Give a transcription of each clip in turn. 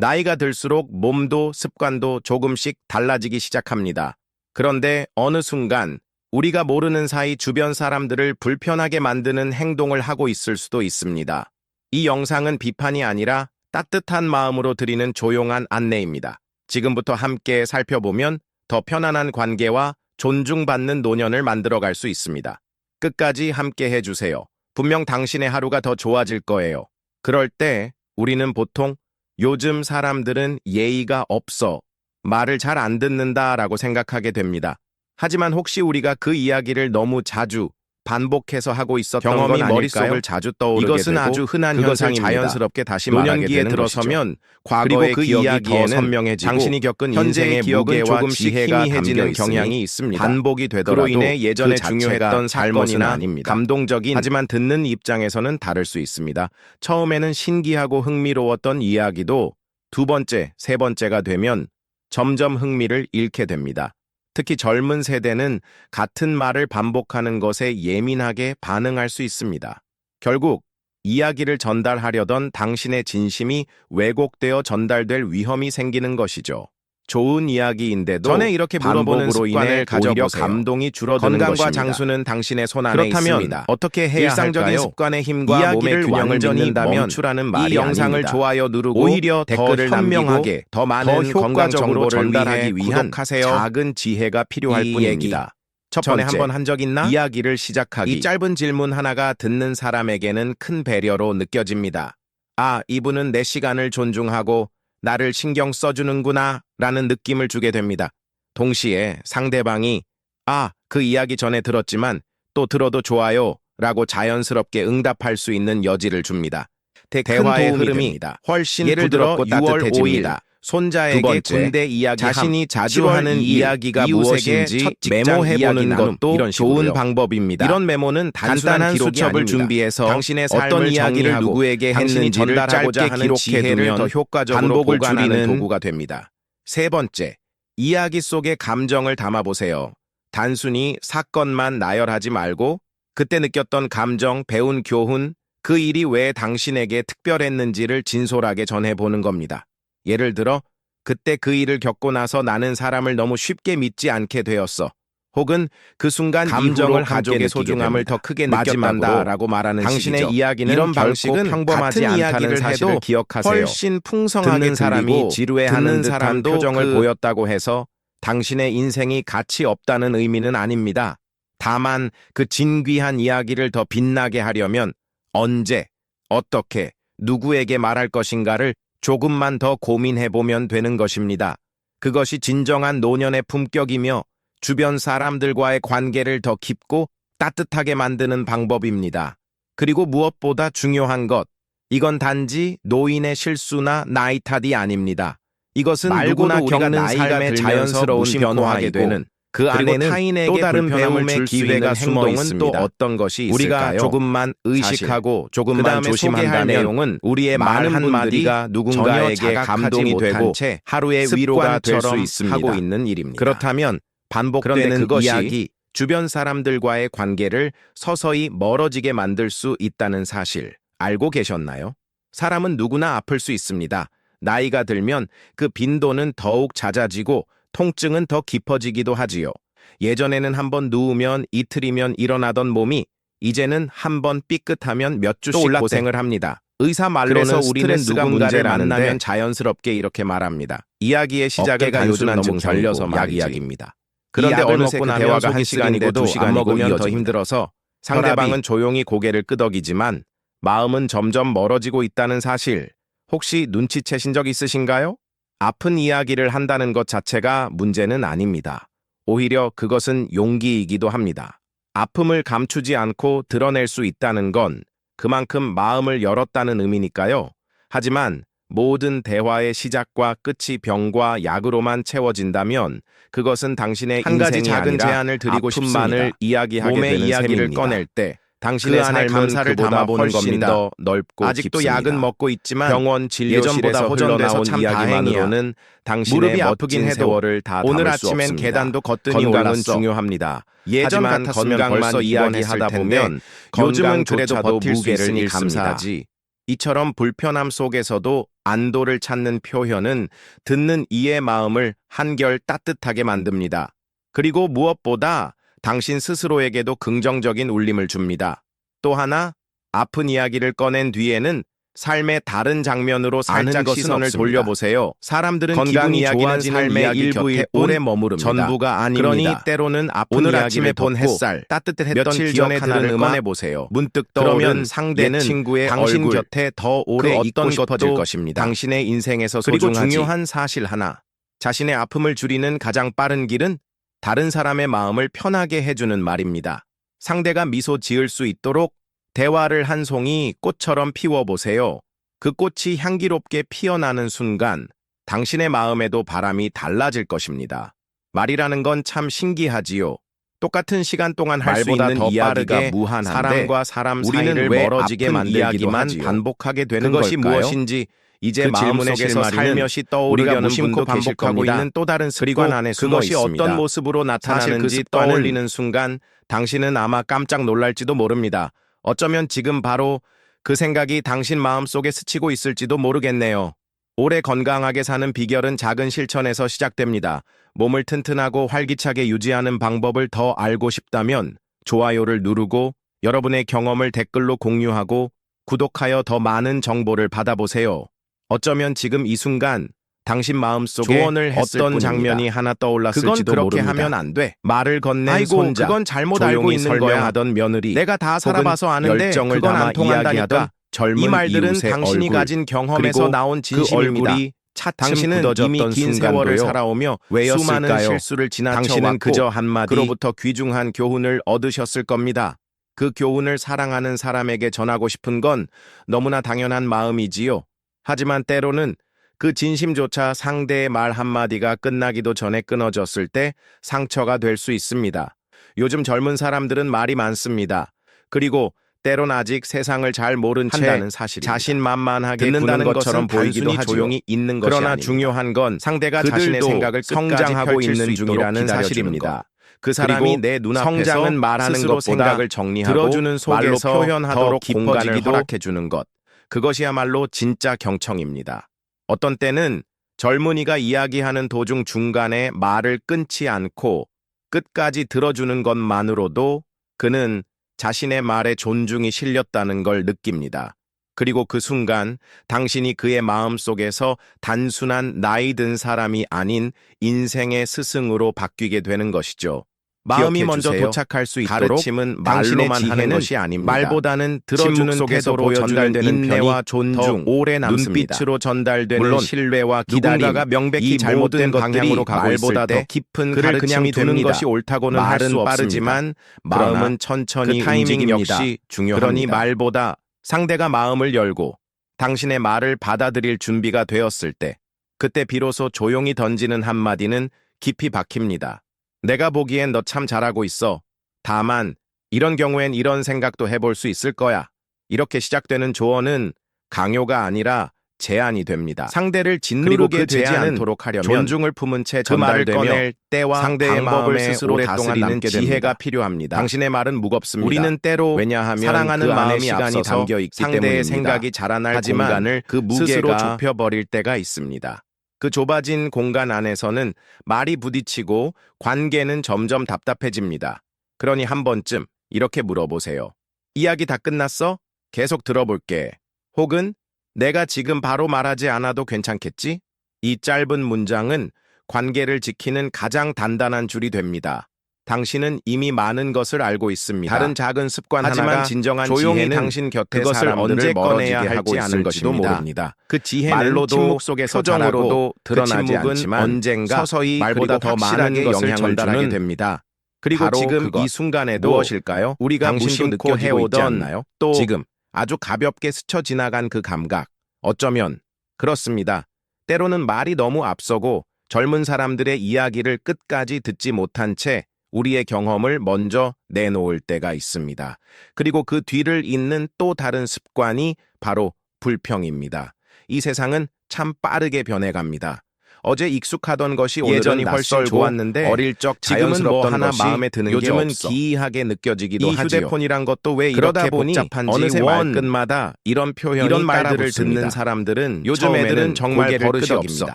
나이가 들수록 몸도 습관도 조금씩 달라지기 시작합니다. 그런데 어느 순간 우리가 모르는 사이 주변 사람들을 불편하게 만드는 행동을 하고 있을 수도 있습니다. 이 영상은 비판이 아니라 따뜻한 마음으로 드리는 조용한 안내입니다. 지금부터 함께 살펴보면 더 편안한 관계와 존중받는 노년을 만들어갈 수 있습니다. 끝까지 함께 해주세요. 분명 당신의 하루가 더 좋아질 거예요. 그럴 때 우리는 보통 요즘 사람들은 예의가 없어 말을 잘 안 듣는다 라고 생각하게 됩니다. 하지만 혹시 우리가 그 이야기를 너무 자주 반복해서 하고 있었던 경험이 건 머릿속을? 자주 떠오르게 이것은 되고 아주 흔한 현상입니다. 자연스럽게 다시 말하게 들어서면 과거의 그 이야기에는 더 선명해지고 당신이 겪은 현재의 기억은 조금씩 희미해지는 경향이 있습니다. 반복이 되더라도 그로 인해 예전에 그 중요했던 사건이나 아닙니다. 감동적인 하지만 듣는 입장에서는 다를 수 있습니다. 처음에는 신기하고 흥미로웠던 이야기도 두 번째, 세 번째가 되면 점점 흥미를 잃게 됩니다. 특히 젊은 세대는 같은 말을 반복하는 것에 예민하게 반응할 수 있습니다. 결국 이야기를 전달하려던 당신의 진심이 왜곡되어 전달될 위험이 생기는 것이죠. 좋은 이야기인데도 전에 이렇게 물어보는 습관을 오히려 가져보세요. 감동이 줄어드는 건강과 것입니다. 장수는 당신의 손 안에 그렇다면 있습니다. 어떻게 해야 일상적인 할까요? 습관의 힘과 이야기를 몸의 균형을 믿는다면 멈추라는 말이 이 영상을 아닙니다. 좋아요 누르고 오히려 댓글을 더 현명하게 더 많은 더 건강 정보를 전달하기 위한 구독하세요. 작은 지혜가 필요할 이 뿐입니다. 첫 번째, 한번 한 적 있나? 이야기를 시작하기. 이 짧은 질문 하나가 듣는 사람에게는 큰 배려로 느껴집니다. 아, 이분은 내 시간을 존중하고 나를 신경 써주는구나 라는 느낌을 주게 됩니다. 동시에 상대방이 아, 그 이야기 전에 들었지만 또 들어도 좋아요 라고 자연스럽게 응답할 수 있는 여지를 줍니다. 대- 대화의 흐름이 됩니다. 훨씬 예를 들어 부드럽고 6월 따뜻해집니다. 손자에게 두 번째, 군대 이야기 자신이 자주 하는 이야기가 무엇인지 메모해보는 것도 좋은. 방법입니다. 이런 메모는 단순한 수첩을. 준비해서 당신의 어떤 이야기를 누구에게 했는지를 전달하고자 하는 기록해 지혜를 두면 더 효과적으로 반복을 줄이는 도구가 됩니다. 세 번째, 이야기 속에 감정을 담아보세요. 단순히 사건만 나열하지 말고 그때 느꼈던 감정, 배운 교훈, 그 일이 왜 당신에게 특별했는지를 진솔하게 전해보는 겁니다. 예를 들어, 그때 그 일을 겪고 나서 나는 사람을 너무 쉽게 믿지 않게 되었어. 혹은 그 순간 감정을 가족의 소중함을. 더 크게 느꼈단다라고 말하는 당신의 식이죠. 이야기는 이런 방식은 평범하지 않다는 이야기를 사실을 기억하세요. 훨씬 풍성하게 듣는 사람이 지루해하는 사람도 표정을 그 보였다고 해서 당신의 인생이 가치 없다는 의미는 아닙니다. 다만 그 진귀한 이야기를 더 빛나게 하려면 언제, 어떻게, 누구에게 말할 것인가를 조금만 더 고민해 보면 되는 것입니다. 그것이 진정한 노년의 품격이며 주변 사람들과의 관계를 더 깊고 따뜻하게 만드는 방법입니다. 그리고 무엇보다 중요한 것, 이건 단지 노인의 실수나 나이 탓이 아닙니다. 이것은 우리가 겪는 삶의 자연스러운 변화하게 하게 되는 되는 그 안에는 타인에게 또 다른 배움의 기회가 숨어 있습니다. 또 어떤 것이 우리가 있을까요? 조금만 의식하고 조금만 소개할 내용은 우리의 말말 한마디가 누군가에게 감동이 되고 채 하루의 위로가 될 수 있습니다. 하고 있는 일입니다. 그렇다면 반복되는 그런데 그것이 이야기, 주변 사람들과의 관계를 서서히 멀어지게 만들 수 있다는 사실 알고 계셨나요? 사람은 누구나 아플 수 있습니다. 나이가 들면 그 빈도는 더욱 잦아지고 통증은 더 깊어지기도 하지요. 예전에는 한번 누우면 이틀이면 일어나던 몸이 이제는 한번 삐끗하면 몇 주씩. 고생을 합니다. 의사 말로는 우리는 누군가를 만나면 자연스럽게 이렇게 말합니다. 이야기의 시작은 어깨가 요즘 너무 증 결려서 말이지. 이야기입니다. 그런데 어느새 그 대화가 한두안 먹으면 더 이어집니다. 힘들어서 상대방은 조용히 고개를 끄덕이지만 마음은 점점 멀어지고 있다는 사실 혹시 눈치채신 적 있으신가요? 아픈 이야기를 한다는 것 자체가 문제는 아닙니다. 오히려 그것은 용기이기도 합니다. 아픔을 감추지 않고 드러낼 수 있다는 건 그만큼 마음을 열었다는 의미니까요. 하지만 모든 대화의 시작과 끝이 병과 약으로만 채워진다면 그것은 당신의 한 가지 작은 제안을 드리고 싶습니다. 이야기하게 몸의 되는 이야기를 셈입니다. 꺼낼 때 당신의 그 삶은 감사를 담아보는 겁니다. 더 넓고 아직도 깊습니다. 약은 먹고 있지만 병원 진료실에서 흘러나온 참 이야기만으로는 당신의 무릎이 아프긴 해도 오늘 아침엔. 계단도 거뜬히 건강은. 중요합니다. 예전 같았으면 건강만 이야기하다 보면 요즘은 그래도 버틸 수 무게를. 감사하지. 이처럼 불편함 속에서도 안도를 찾는 표현은 듣는 이의 마음을 한결 따뜻하게 만듭니다. 그리고 무엇보다 당신 스스로에게도 긍정적인 울림을 줍니다. 또 하나, 아픈 이야기를 꺼낸 뒤에는 삶의 다른 장면으로 살짝 시선을 없습니다. 돌려보세요. 사람들은 건강 이야기는 삶의 이야기 일부일 오래 머무릅니다. 전부가 아닙니다. 그러니 때로는 아픈 오늘 아침에 본 햇살, 따뜻했던 기억 하나를 꺼내 보세요. 문득 떠오른 상대는 옛 친구의 당신 얼굴, 곁에 더 오래 그 있고 어떤 싶어질 것도 것입니다. 당신의 인생에서 그리고 소중하지. 중요한 사실 하나. 자신의 아픔을 줄이는 가장 빠른 길은 다른 사람의 마음을 편하게 해주는 말입니다. 상대가 미소 지을 수 있도록 대화를 한 송이 꽃처럼 피워보세요. 그 꽃이 향기롭게 피어나는 순간 당신의 마음에도 바람이 달라질 것입니다. 말이라는 건 참 신기하지요. 똑같은 시간 동안 할 수 있는 더 이야기가 무한한데 사람과 사람 우리는 사이를 왜 멀어지게 하지요. 반복하게 되는 그것이 걸까요? 무엇인지 이제 그 마음 질문의 속에서 실마리는 살며시 떠오르려는 분도 반복하고. 있는 또 다른 그리고 습관 안에 숨어 그것이 있습니다. 어떤 모습으로 그 나타나는지 습관을 떠올리는 순간 당신은 아마 깜짝 놀랄지도 모릅니다. 어쩌면 지금 바로 그 생각이 당신 마음속에 스치고 있을지도 모르겠네요. 오래 건강하게 사는 비결은 작은 실천에서 시작됩니다. 몸을 튼튼하고 활기차게 유지하는 방법을 더 알고 싶다면 좋아요를 누르고 여러분의 경험을 댓글로 공유하고 구독하여 더 많은 정보를 받아보세요. 어쩌면 지금 이 순간 당신 마음속에 조언을 했을 어떤 뿐입니다. 장면이 하나 떠올랐을지도 그건 그렇게 모릅니다. 하면 안 돼. 말을 건넨 아이고, 손자, 그건 잘못 알고 조용히 있는 거야. 설명하던 며느리, 내가 다 살아봐서 아는데 열정을 그건 담아 안 통한다니까. 젊은 이 말들은 이웃의 당신이 얼굴, 가진 경험에서 그리고 나온 그 진심입니다. 얼굴이 차츰 당신은 굳어졌던 이미 긴 순간도요. 세월을 살아오며 왜였을까요? 수많은 실수를 지나쳐 당신은 왔고 그저 한마디 그로부터 귀중한 교훈을 얻으셨을 겁니다. 그 교훈을 사랑하는 사람에게 전하고 싶은 건 너무나 당연한 마음이지요. 하지만 때로는 그 진심조차 상대의 말 한마디가 끝나기도 전에 끊어졌을 때 상처가 될 수 있습니다. 요즘 젊은 사람들은 말이 많습니다. 그리고 때론 아직 세상을 잘 모른 채. 자신만만하게 듣는다는 듣는 것처럼 보이기도 하죠. 조용히 있는 것이 그러나 아닙니다. 중요한 건 상대가 자신의 생각을 성장하고 있는 중이라는 사실입니다. 것. 그 사람이 내 눈앞에서 성장은 말하는 것보다 생각을 정리하고 들어주는 말로 속에서 표현하도록 더 공간을 허락해 주는 것. 그것이야말로 진짜 경청입니다. 어떤 때는 젊은이가 이야기하는 도중 중간에 말을 끊지 않고 끝까지 들어주는 것만으로도 그는 자신의 말에 존중이 실렸다는 걸 느낍니다. 그리고 그 순간 당신이 그의 마음속에서 단순한 나이 든 사람이 아닌 인생의 스승으로 바뀌게 되는 것이죠. 마음이 먼저 주세요. 도착할 수 있도록 가르침은 말로만 하는 것이 아닙니다. 말보다는 들어주는 속에서 태도로 전달되는 인내와 존중, 더 오래 남습니다. 눈빛으로 전달되는 물론 신뢰와 기다림, 누군가가 명백히 이 잘못된 방향으로 가고 있을 때더 깊은 그를 그냥 두는 됩니다. 것이 옳다고는 할 말은 수 빠르지만 마음은 천천히 그 타이밍 움직입니다. 역시 중요합니다. 그러니 말보다 상대가 마음을 열고 당신의 말을 받아들일 준비가 되었을 때 그때 비로소 조용히 던지는 한마디는 깊이 박힙니다. 내가 보기엔 너 참 잘하고 있어. 다만 이런 경우엔 이런 생각도 해볼 수 있을 거야. 이렇게 시작되는 조언은 강요가 아니라 제안이 됩니다. 상대를 그리고 짓누르게 그 되지 않도록 하려면 존중을 품은 채그 말을 전달되며 때와 상대의 마음에 스스로 다스리는 지혜가 됩니다. 필요합니다. 당신의 말은 무겁습니다. 우리는 때로 왜냐하면 사랑하는 그 마음이 시간이 담겨 있기 상대의 때문입니다. 생각이 자라날 하지만 공간을 그 스스로 스스로 좁혀 좁혀버릴 때가 있습니다. 그 좁아진 공간 안에서는 말이 부딪히고 관계는 점점 답답해집니다. 그러니 한 번쯤 이렇게 물어보세요. 이야기 다 끝났어? 계속 들어볼게. 혹은 내가 지금 바로 말하지 않아도 괜찮겠지? 이 짧은 문장은 관계를 지키는 가장 단단한 줄이 됩니다. 당신은 이미 많은 것을 알고 있습니다. 다른 작은 습관 하지만 하나가 진정한 조용히 당신 곁에 그것을 언제 꺼내야 할지 아는 것이도 모릅니다. 그 지혜는 말로도 침묵 속에서 표정으로도 드러나지 그 않지만 언젠가 서서히 말보다 더 많은 것을 영향을 전달하게 됩니다. 그리고 지금 그것. 이 순간에도 무엇일까요? 우리가 당신도 무심코 해오던? 또 지금 아주 가볍게 스쳐 지나간 그 감각. 어쩌면 그렇습니다. 때로는 말이 너무 앞서고 젊은 사람들의 이야기를 끝까지 듣지 못한 채 우리의 경험을 먼저 내놓을 때가 있습니다. 그리고 그 뒤를 잇는 또 다른 습관이 바로 불평입니다. 이 세상은 참 빠르게 변해갑니다. 어제 익숙하던 것이 예전이 훨씬 좋았는데 어릴 적 지금은 뭐 하나 것이 마음에 드는 요즘은. 기이하게 느껴지기도 이 하지요. 휴대폰이란 것도 왜 이렇게 보니 복잡한지 어느새 원 말끝마다 이런 표현이 이런 말들을. 듣는 사람들은 요즘 처음에는 애들은 정말 버릇이. 없어.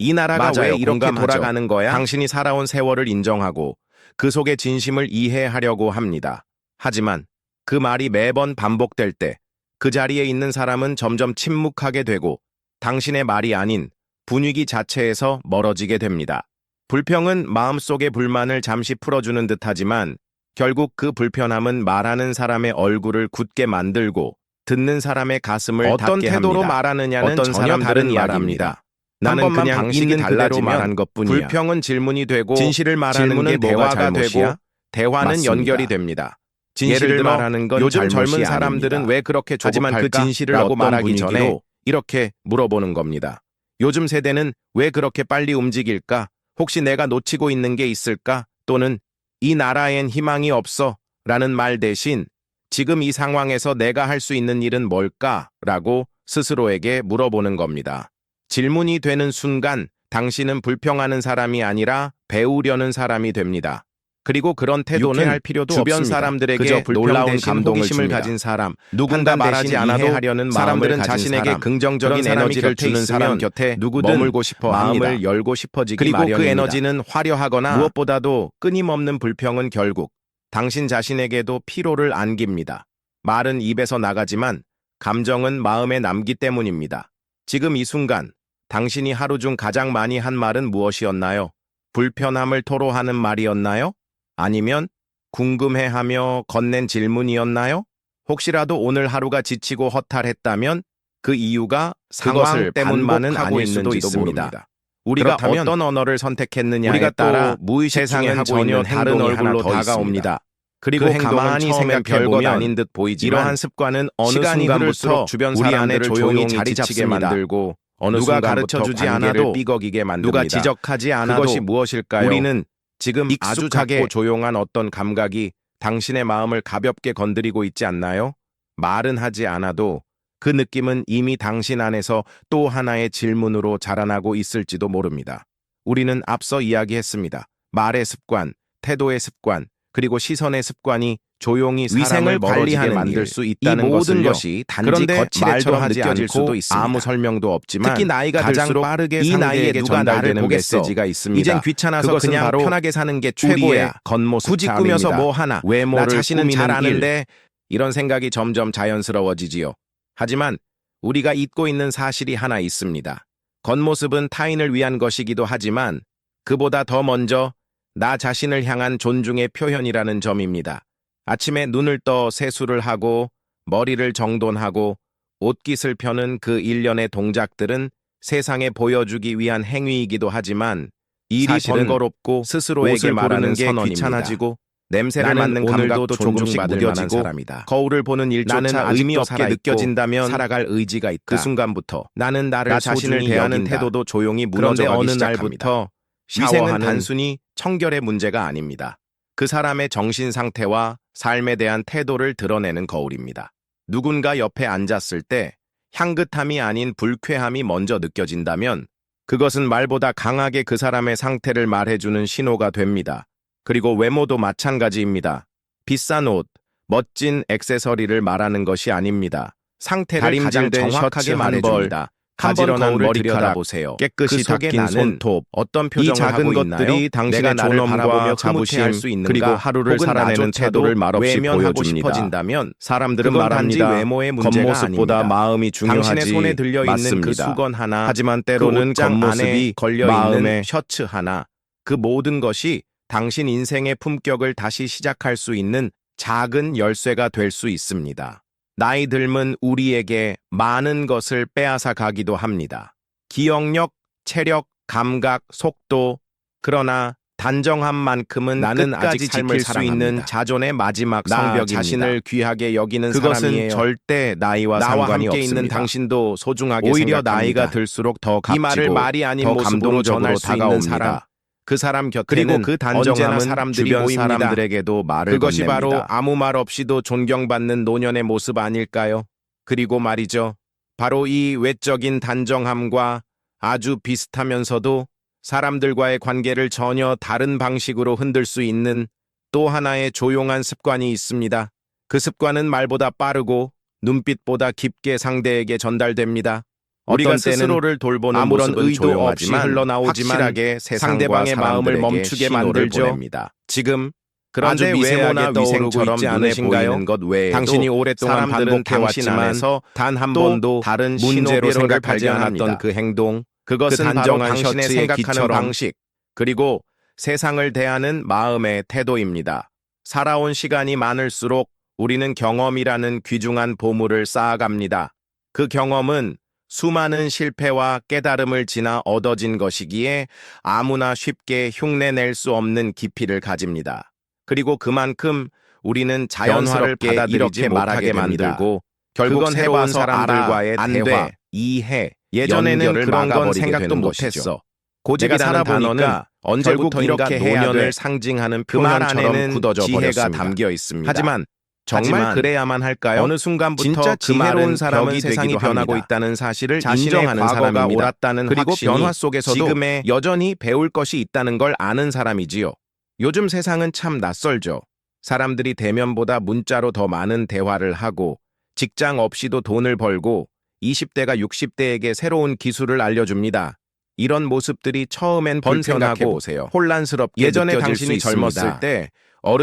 이 나라가 맞아요. 왜 이렇게 공감하죠. 돌아가는 거야? 당신이 살아온 세월을 인정하고 그 속의 진심을 이해하려고 합니다. 하지만 그 말이 매번 반복될 때 그 자리에 있는 사람은 점점 침묵하게 되고 당신의 말이 아닌 분위기 자체에서 멀어지게 됩니다. 불평은 마음속의 불만을 잠시 풀어주는 듯하지만 결국 그 불편함은 말하는 사람의 얼굴을 굳게 만들고 듣는 사람의 가슴을 어떤 태도로 합니다. 말하느냐는 어떤 전혀 다른. 이야기입니다. 나는 그냥 방식이 달라지면 말한 것뿐이야. 불평은 질문이 되고 진실을 말하는 질문은 게 대화가? 되고 대화는 맞습니다. 연결이 됩니다. 예를 진실을 들어 말하는 건 요즘 젊은 사람들은 아닙니다. 왜 그렇게 하지만 그? 진실을 라고 말하기 전에 이렇게 물어보는 겁니다. 요즘 세대는 왜 그렇게 빨리 움직일까? 혹시 내가 놓치고 있는 게 있을까? 또는 이 나라엔 희망이 없어 라는 말 대신 지금 이 상황에서 내가 할 수 있는 일은 뭘까? 라고 스스로에게 물어보는 겁니다. 질문이 되는 순간 당신은 불평하는 사람이 아니라 배우려는 사람이 됩니다. 그리고 그런 태도는 유쾌할 필요도 주변 없습니다. 사람들에게 놀라운 감동을 호기심을 줍니다. 가진 사람, 누군가 말하지 않아도 이해하려는 사람들은 자신에게 사람, 긍정적인 에너지를 주는 사람 곁에 누구든 머물고 싶어 마음을 합니다. 열고 싶어지기 그리고 그 마련입니다. 에너지는 화려하거나 무엇보다도 끊임없는 불평은 결국 당신 자신에게도 피로를 안깁니다. 말은 입에서 나가지만 감정은 마음에 남기 때문입니다. 지금 이 순간 당신이 하루 중 가장 많이 한 말은 무엇이었나요? 불편함을 토로하는 말이었나요? 아니면 궁금해하며 건넨 질문이었나요? 혹시라도 오늘 하루가 지치고 허탈했다면 그 이유가 상황 때문만은 아닐 수도 있습니다. 모릅니다. 우리가 어떤 언어를 선택했느냐에 우리가 따라 또 무의식 중에 하고 전혀 있는 다른 얼굴로 다가옵니다. 그리고 그 행동은 가만히 처음엔 별것 생각해 보면 아닌 듯 보이지만 이러한 습관은 어느 시간이 순간부터 주변 우리 안에 조용히 자리 잡게 만들고 어느 누가 가르쳐 주지 않아도 삐걱이게 만듭니다. 누가 지적하지 않아도 그것이 무엇일까요? 우리는 지금 아주 작고 조용한 어떤 감각이 당신의 마음을 가볍게 건드리고 있지 않나요? 말은 하지 않아도 그 느낌은 이미 당신 안에서 또 하나의 질문으로 자라나고 있을지도 모릅니다. 우리는 앞서 이야기했습니다. 말의 습관, 태도의 습관, 그리고 시선의 습관이 조용히 위생을 관리하는 만들 일, 수이 있다는 모든 것을요. 것이 단지 거칠애처럼 하지 느껴질 않고 수도 있습니다. 아무 설명도 없지만 특히 나이가 가장 들수록 빠르게 이 나이에 누가 나를 보겠어. 메시지가 있습니다. 이젠 귀찮아서 그냥 편하게 사는 게 최고야. 겉모습 굳이 꾸며서 뭐 하나. 외모를 나 자신은 잘 일. 아는데 이런 생각이 점점 자연스러워지지요. 하지만 우리가 잊고 있는 사실이 하나 있습니다. 겉모습은 타인을 위한 것이기도 하지만 그보다 더 먼저 나 자신을 향한 존중의 표현이라는 점입니다. 아침에 눈을 떠 세수를 하고 머리를 정돈하고 옷깃을 펴는 그 일련의 동작들은 세상에 보여주기 위한 행위이기도 하지만 일이 번거롭고 스스로에게 말하는 게게 귀찮아지고 귀찮아지고 냄새를 맡는 감각도 조금씩 무뎌지고 사람이다. 거울을 보는 일조차 의미 없게 느껴진다면 살아갈 의지가 있다. 그 순간부터 나는 나를 나 자신을 대하는. 태도도 조용히 그런데 무너져가기 어느 시작합니다. 날부터 위생은 단순히 청결의 문제가 아닙니다. 그 사람의 정신 상태와 삶에 대한 태도를 드러내는 거울입니다. 누군가 옆에 앉았을 때 향긋함이 아닌 불쾌함이 먼저 느껴진다면 그것은 말보다 강하게 그 사람의 상태를 말해주는 신호가 됩니다. 그리고 외모도 마찬가지입니다. 비싼 옷, 멋진 액세서리를 말하는 것이 아닙니다. 상태를 가장 된 정확하게 말해줍니다. 가지런한 머리카락, 들여다보세요. 깨끗이 그 닦인 손톱, 어떤 이 표정을 작은 하고 것들이 있나요? 당신의 존엄과 자부심, 수 있는가? 그리고 하루를 살아내는 태도를 말없이 외면하고 보여줍니다. 싶어진다면 사람들은 말합니다. 외모의 문제가 겉모습보다 아닙니다. 마음이 중요하지. 당신의 손에 들려 있는 맞습니다. 그 수건 하나, 하지만 때로는 옷장 겉모습이 걸려 있는 셔츠 하나, 그 모든 것이 당신 인생의 품격을 다시 시작할 수 있는 작은 열쇠가 될 수 있습니다. 나이 들면 우리에게 많은 것을 빼앗아 가기도 합니다. 기억력, 체력, 감각, 속도. 그러나 단정함만큼은 나는 아직 삶을 지킬 수 있는 사랑합니다. 자존의 마지막 나 성벽입니다. 자신을 귀하게 여기는 그것은 사람이에요. 절대 나이와 나와 상관이 함께 없습니다. 있는 당신도 소중하게 오히려 생각합니다. 나이가 들수록 더 값지고 이 말을 말이 아닌 더 모습으로 감동적으로 전할 수 있는 다가옵니다. 사람. 그 사람 곁에는 그리고 그 언제나 단정함은 사람들이 주변 모입니다. 사람들에게도 말을 그것이 건넵니다. 바로 아무 말 없이도 존경받는 노년의 모습 아닐까요? 그리고 말이죠. 바로 이 외적인 단정함과 아주 비슷하면서도 사람들과의 관계를 전혀 다른 방식으로 흔들 수 있는 또 하나의 조용한 습관이 있습니다. 그 습관은 말보다 빠르고 눈빛보다 깊게 상대에게 전달됩니다. 우리가 스스로를 돌보는 아무런 의도 없이 흘러나오지만 확실하게 상대방의 마음을 멈추게 만들죠. 만들죠. 지금 그런데 미세모나 위생처럼 눈에? 보이는 것 외에도 당신이 오랫동안 사람들은 반복해 당신 왔지만 안에서 단한또 번도 다른 문제로 생각하지. 않았던 그 행동, 그것은 그 단정한 당신의 생각하는 방식, 그리고 세상을 대하는 마음의 태도입니다. 살아온 시간이 많을수록 우리는 경험이라는 귀중한 보물을 쌓아갑니다. 그 경험은 수많은 실패와 깨달음을 지나 얻어진 것이기에 아무나 쉽게 흉내낼 수 없는 깊이를 가집니다. 그리고 그만큼 우리는 자연스럽게 이렇게 말하게 만들고 결국 새로운 사람들과의 안 대화, 돼. 이해, 예전에는 그런 건 생각도 못했어. 고집이라는 살아보니까 단어는 언제부터 이렇게 해야. 될 상징하는 그말 표현처럼 굳어져 지혜가 버렸습니다. 담겨 있습니다. 하지만 정말 그래야만 할까요? 어느 순간부터 진짜 그 말은 지혜로운 사람은 세상이 변하고 합니다. 있다는 사실을 인정하는 사람입니다. 옳았다는 그리고 변화 속에서도 지금의 여전히 배울 것이 있다는 걸 아는 사람이지요. 요즘 세상은 참 낯설죠. 사람들이 대면보다 문자로 더 많은 대화를 하고 직장 없이도 돈을 벌고 20대가 60대에게 새로운 기술을 알려줍니다. 이런 모습들이 처음엔 번 불편하고 생각해보세요. 혼란스럽게 예전에 느껴질 당신이 수 있습니다. 젊었을 때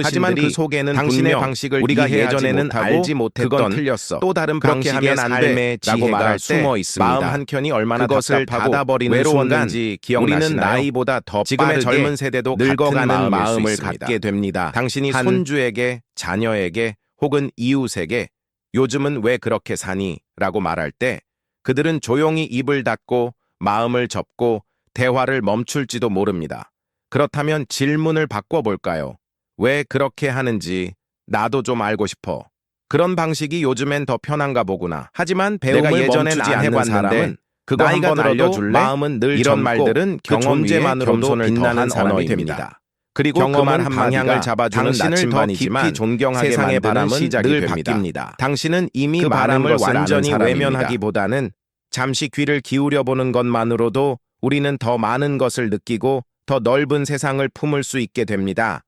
하지만 그 속에는 당신의 방식을 우리가 예전에는 못하고 알지 못했던 그건 틀렸어. 또 다른 방식의 하면 안 삶의 돼. 라고 지혜가 말할 때 숨어 있습니다. 마음 한 켠이 얼마나 그것을 닫아버리는 외로웠는지 기억나시나요? 우리는 나이보다 더 지금의 젊은 세대도 늙어가는 마음을, 갖게 됩니다. 당신이 한- 손주에게, 자녀에게 혹은 이웃에게 요즘은 왜 그렇게 사니? 라고 말할 때 그들은 조용히 입을 닫고 마음을 접고 대화를 멈출지도 모릅니다. 그렇다면 질문을 바꿔볼까요? 왜 그렇게 하는지 나도 좀 알고 싶어. 그런 방식이 요즘엔 더 편한가 보구나. 하지만 배움을 내가 예전엔 멈추지 안 해봤는데 그거 한번 알려줄래? 마음은 늘 이런 말들은 그 경험 존재만으로도 빛나는 언어입니다. 됩니다. 그리고 그말 한마디가 방향을 잡아주는 당신을 더 깊이 존경하게 세상의 바람은 늘 됩니다. 바뀝니다. 당신은 이미 그 바람을 완전히 외면하기보다는 잠시 귀를 기울여 보는 것만으로도 우리는 더 많은 것을 느끼고 더 넓은 세상을 품을 수 있게 됩니다.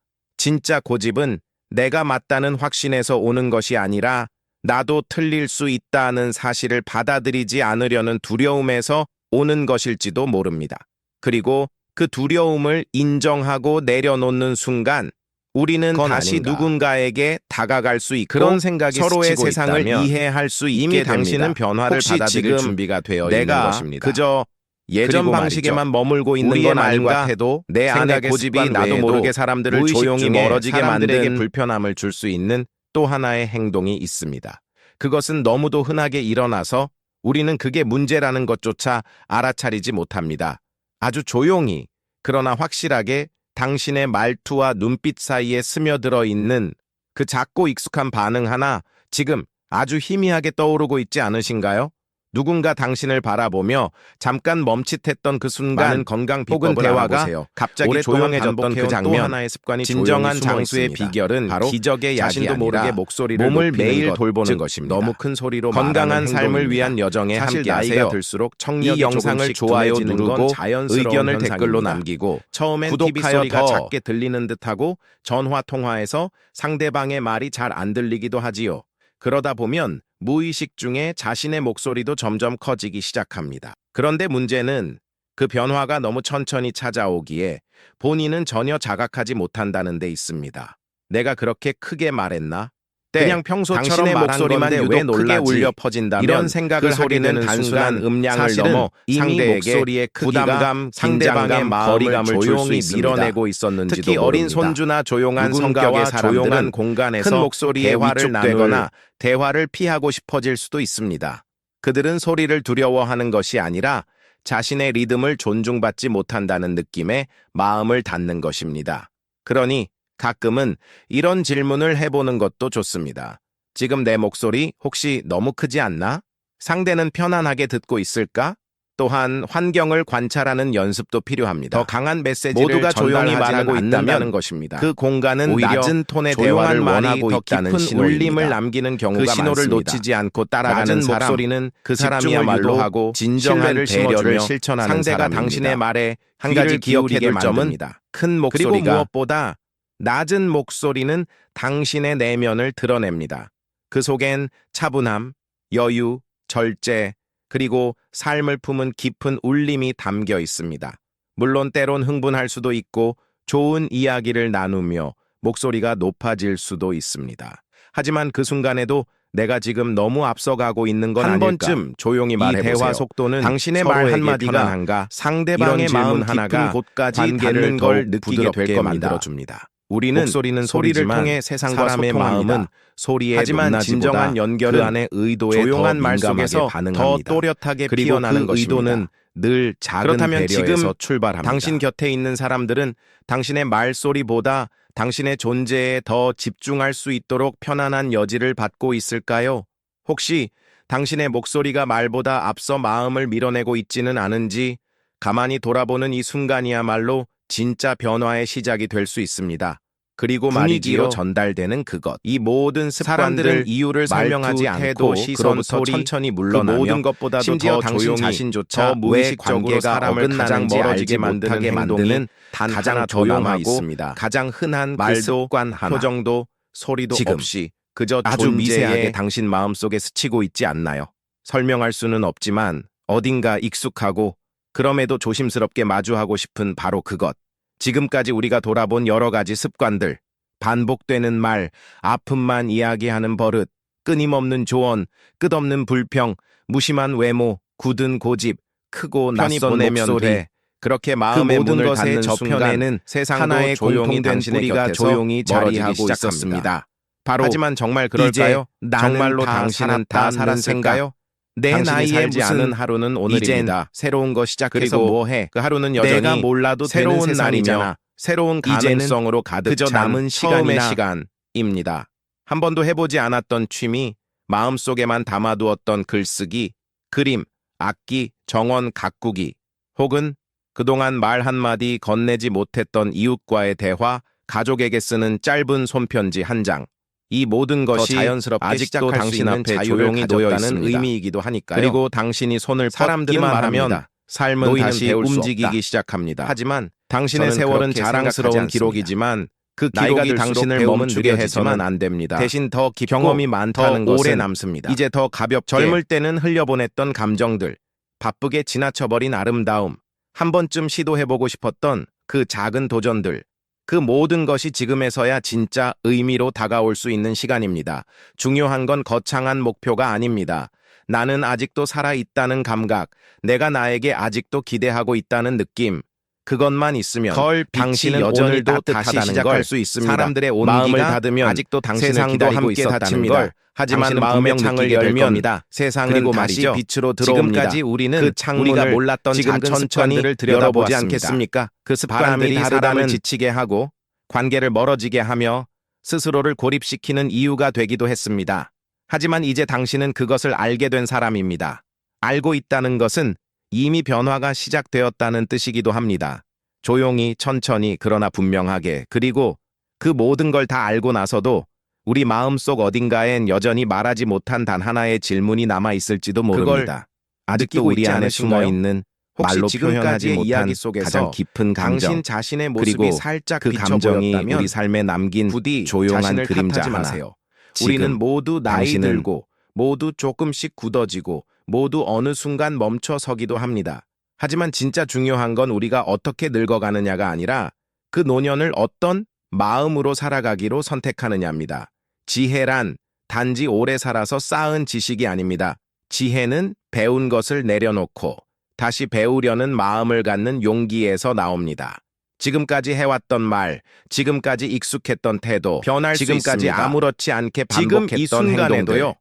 진짜 고집은 내가 맞다는 확신에서 오는 것이 아니라 나도 틀릴 수 있다는 사실을 받아들이지 않으려는 두려움에서 오는 것일지도 모릅니다. 그리고 그 두려움을 인정하고 내려놓는 순간 우리는 다시 아닌가. 누군가에게 다가갈 수 있고 그런 생각이 서로의 세상을 이해할 수 있게 이미 됩니다. 당신은 변화를 받아들일 준비가 되어 있는 것입니다. 그저 예전 방식에만 머물고 있는 건 말과 아닌가? 태도, 내 안의 고집이 나도 모르게 사람들을 조용히 멀어지게 만든 불편함을 줄 수 있는 또 하나의 행동이 있습니다. 그것은 너무도 흔하게 일어나서 우리는 그게 문제라는 것조차 알아차리지 못합니다. 아주 조용히 그러나 확실하게 당신의 말투와 눈빛 사이에 스며들어 있는 그 작고 익숙한 반응 하나 지금 아주 희미하게 떠오르고 있지 않으신가요? 누군가 당신을 바라보며 잠깐 멈칫했던 그 순간 건강 혹은 비법을 대화가 알아보세요. 갑자기 조용해졌던 그 장면 하나의 습관이 진정한 장수의 있습니다. 비결은 바로 기적의 자신도 아니라 모르게 목소리를 몸을 매일 것, 돌보는 즉 것입니다. 너무 큰 소리로 건강한 삶을. 위한 여정에 사실 함께 나이가 하세요. 들수록 이 청력이 영상을 조금씩 좋아요 누르고 자연스러운 의견을 댓글로. 남기고 처음엔 구독하여 TV 소리가 더 작게 들리는 듯하고 전화 통화에서 상대방의 말이 잘 안 들리기도 하지요. 그러다 보면 무의식 중에 자신의 목소리도 점점 커지기 시작합니다. 그런데 문제는 그 변화가 너무 천천히 찾아오기에 본인은 전혀 자각하지 못한다는 데 있습니다. 내가 그렇게 크게 말했나? 그냥 평소처럼 당신의 목소리만 유독 왜 크게 놀라지? 울려 퍼진다면 이런 생각을 그 하게 소리는 되는 단순한 음량을 넘어 상대에게 목소리의 부담감, 상대방의 마음을 거리감을 조용히. 밀어내고 있었는지도 특히 어린 모릅니다. 손주나 조용한 성격의 사람들은 조용한 공간에서 큰 목소리에 대화를 위축되거나 대화를 피하고 싶어질 수도 있습니다. 그들은 소리를 두려워하는 것이 아니라 자신의 리듬을 존중받지 못한다는 느낌에 마음을 닫는 것입니다. 그러니 가끔은 이런 질문을 해보는 것도 좋습니다. 지금 내 목소리 혹시 너무 크지 않나? 상대는 편안하게 듣고 있을까? 또한 환경을 관찰하는 연습도 필요합니다. 더 강한 메시지를 모두가 조용히 말하고 있다면 것입니다. 그 공간은 오히려 낮은 톤의 대화를 말이 원하고 더 있다는 깊은. 울림을 남기는 경우가 그 신호를 많습니다. 놓치지 않고 따라가는 낮은 사람, 목소리는 그 집중을 사람이야말로 유도하고 진정한 심어주며 실천하는 상대가 사람입니다. 당신의 말에 한 가지 기억해 둘 점은. 큰 그리고 목소리가 무엇보다 낮은 목소리는 당신의 내면을 드러냅니다. 그 속엔 차분함, 여유, 절제, 그리고 삶을 품은 깊은 울림이 담겨 있습니다. 물론 때론 흥분할 수도 있고 좋은 이야기를 나누며 목소리가 높아질 수도 있습니다. 하지만 그 순간에도 내가 지금 너무 앞서가고 있는 건한 아닐까? 번쯤 조용히 이 말해보세요. 대화 속도는 당신의 말 한마디가 편안한가? 상대방의 마음 하나가 곳까지 닿는 걸걸 느끼게 될 겁니다. 만들어줍니다. 우리는 목소리는 소리를 통해 세상과 사람의 소통합니다. 마음은 소리의 하지만 진정한 연결은 그 안에 의도에 조용한 더말 속에서 더 반응합니다. 또렷하게 그리고 피어나는 그 것입니다. 의도는 늘 작은 그렇다면 배려에서 지금 출발합니다. 당신 곁에 있는 사람들은 당신의 말소리보다 당신의 존재에 더 집중할 수 있도록 편안한 여지를 받고 있을까요? 혹시 당신의 목소리가 말보다 앞서 마음을 밀어내고 있지는 않은지 가만히 돌아보는 이 순간이야말로 진짜 변화의 시작이 될 수 있습니다. 그리고 말이지요. 전달되는 그것. 이 모든 사람들은 이유를 설명하지 말투, 않고 태도, 시선, 소리, 천천히 그 물러나며 모든 것보다도 심지어 더 조용히 자신조차 더왜 무의식적으로 관계가 사람을 가장 멀어지게 만드는 행동이 단 가장 조용하고 있습니다. 가장 흔한 그 말도 습관 하나. 표정도 소리도 지금 없이 그저 아주 미세하게 당신 마음속에 스치고 있지 않나요? 설명할 수는 없지만 어딘가 익숙하고 그럼에도 조심스럽게 마주하고 싶은 바로 그것. 지금까지 우리가 돌아본 여러 가지 습관들, 반복되는 말, 아픔만 이야기하는 버릇, 끊임없는 조언, 끝없는 불평, 무심한 외모, 굳은 고집, 크고 낯선 목소리, 돼. 그렇게 마음의 모든 문을 것의 닫는 저편에는 세상도 하나의 조용히 당신의 뿌리가 조용히 자리하고 시작합니다. 있었습니다. 바로 하지만 정말 그럴까요? 정말로 다 당신은 살았다 다 살았을까요? 내 나이에 무슨 않은 하루는 오늘입니다. 새로운 거 시작해서 뭐해? 그 하루는 여전히 내가 몰라도 새로운 날이며. 새로운 가능성으로 가득 그저 찬 남은 처음의 시간입니다. 한 번도 해보지 않았던 취미, 마음속에만 담아두었던 글쓰기, 그림, 악기, 정원 가꾸기, 혹은 그동안 말 한마디 건네지 못했던 이웃과의 대화, 가족에게 쓰는 짧은 손편지 한 장. 이 모든 것이 자연스럽게 아직도 당신 있는 앞에 조용히 놓여 있는 의미이기도 하니까요. 그리고 당신이 손을 말하면 말합니다. 삶은 다시 움직이기. 시작합니다. 하지만 당신의 세월은 자랑스러운 기록이지만 그 기록이 당신을 멈추게 해서는 안 됩니다. 대신 더 깊고 경험이 많다는 더 오래 남습니다. 이제 더 가볍게 젊을 때는 흘려보냈던 감정들, 바쁘게 지나쳐버린 아름다움, 한 번쯤 시도해보고 싶었던 그 작은 도전들, 그 모든 것이 지금에서야 진짜 의미로 다가올 수 있는 시간입니다. 중요한 건 거창한 목표가 아닙니다. 나는 아직도 살아있다는 감각, 내가 나에게 아직도 기대하고 있다는 느낌, 그것만 있으면 걸 당신은 여전히 오늘도 다시 시작할 걸수 있습니다. 사람들의 마음을 온기가 닫으면 아직도 당신을 세상도 기다리고 함께 있었다는. 걸 하지만 마음의 창을 열면. 세상은 다시. 빛으로 들어옵니다. 지금까지 우리는 그 창문을 우리가 몰랐던 지금 천천히 들여다보지 않겠습니까? 그 습관들이 사람을 지치게 하고 관계를 멀어지게 하며 스스로를 고립시키는 이유가 되기도 했습니다. 하지만 이제 당신은 그것을 알게 된 사람입니다. 알고 있다는 것은 이미 변화가 시작되었다는 뜻이기도 합니다. 조용히, 천천히, 그러나 분명하게, 그리고 그 모든 걸 다 알고 나서도 우리 마음속 어딘가엔 여전히 말하지 못한 단 하나의 질문이 남아 있을지도 모릅니다. 아직도 우리 안에? 숨어 있는 말로 지금까지의 표현하지 못한 이야기 속에서 가장 깊은 감정, 당신 자신의 모습이 그리고 살짝 그 감정이 우리 삶에 남긴 부디 조용한 그림자 하나. 마세요. 우리는 모두 나이 들고 모두 조금씩 굳어지고 모두 어느 순간 멈춰 서기도 합니다. 하지만 진짜 중요한 건 우리가 어떻게 늙어가느냐가 아니라 그 노년을 어떤 마음으로 살아가기로 선택하느냐입니다. 지혜란 단지 오래 살아서 쌓은 지식이 아닙니다. 지혜는 배운 것을 내려놓고 다시 배우려는 마음을 갖는 용기에서 나옵니다. 지금까지 해왔던 말, 지금까지 익숙했던 태도, 변할 수 지금까지. 아무렇지 않게 반복했던. 행동들,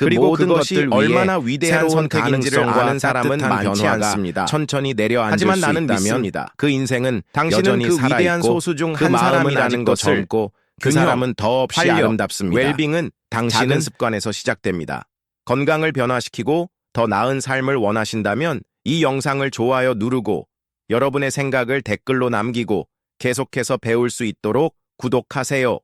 그 그리고 모든 것들 얼마나 위대한 선택인지를 선택인지를 아는 사람은 많지 않습니다. 천천히 내려앉을 하지만 수 나는 있다면 믿습니다. 그 인생은 당신은 그 위대한 소수 중그한 사람이라는 것을 젊고 그 균형, 사람은 더없이 활력, 아름답습니다. 웰빙은 당신은 작은 습관에서 시작됩니다. 건강을 변화시키고 더 나은 삶을 원하신다면 이 영상을 좋아요 누르고 여러분의 생각을 댓글로 남기고 계속해서 배울 수 있도록 구독하세요.